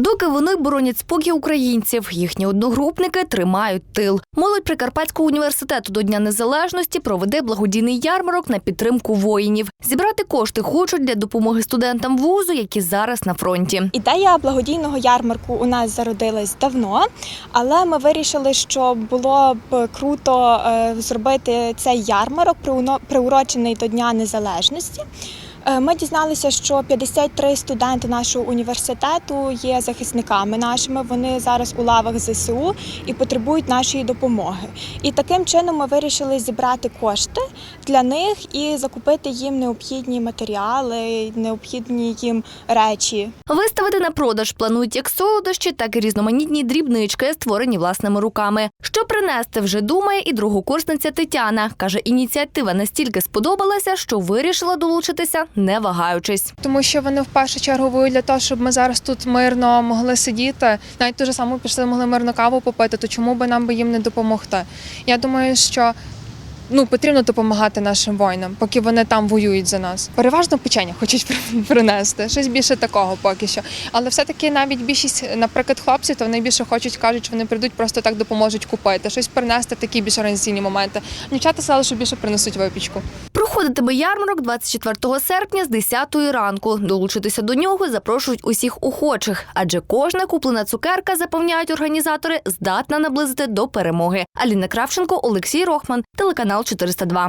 Доки вони боронять спокій українців, їхні одногрупники тримають тил. Молодь Прикарпатського університету до Дня Незалежності проведе благодійний ярмарок на підтримку воїнів. Зібрати кошти хочуть для допомоги студентам вузу, які зараз на фронті. Ідея благодійного ярмарку у нас зародилась давно, але ми вирішили, що було б круто е, зробити цей ярмарок приурочений до Дня Незалежності. Е, Ми дізналися, що 53 студенти нашого університету є захисниками нашими. Вони зараз у лавах ЗСУ і потребують нашої допомоги. І таким чином ми вирішили зібрати кошти для них і закупити їм необхідні матеріали, необхідні їм речі. Виставити на продаж планують як солодощі, так і різноманітні дрібнички, створені власними руками. Що принести вже думає і другокурсниця Тетяна. каже, ініціатива настільки сподобалася, що вирішила долучитися, не вагаючись. Тому що вони в першу чергу воюють для того, щоб ми зараз тут мирно могли сидіти. Навіть ту ж саму пішли, могли мирно каву попити, то чому би нам би їм не допомогти? Я думаю, що ну потрібно допомагати нашим воїнам, поки вони там воюють за нас. Переважно печення хочуть принести. Щось більше такого поки що. Але все-таки навіть більшість, наприклад, хлопців, то вони більше хочуть, кажуть, що вони прийдуть, просто так допоможуть купити, щось принести, такі більш організаційні моменти. Дівчата сказали, що більше принесуть випічку. Проходитиме ярмарок 24 серпня з 10 ранку. Долучитися до нього запрошують усіх охочих, адже кожна куплена цукерка, запевняють організатори, здатна наблизити до перемоги. Аліна Кравченко, Олексій Рохман, телеканал 402.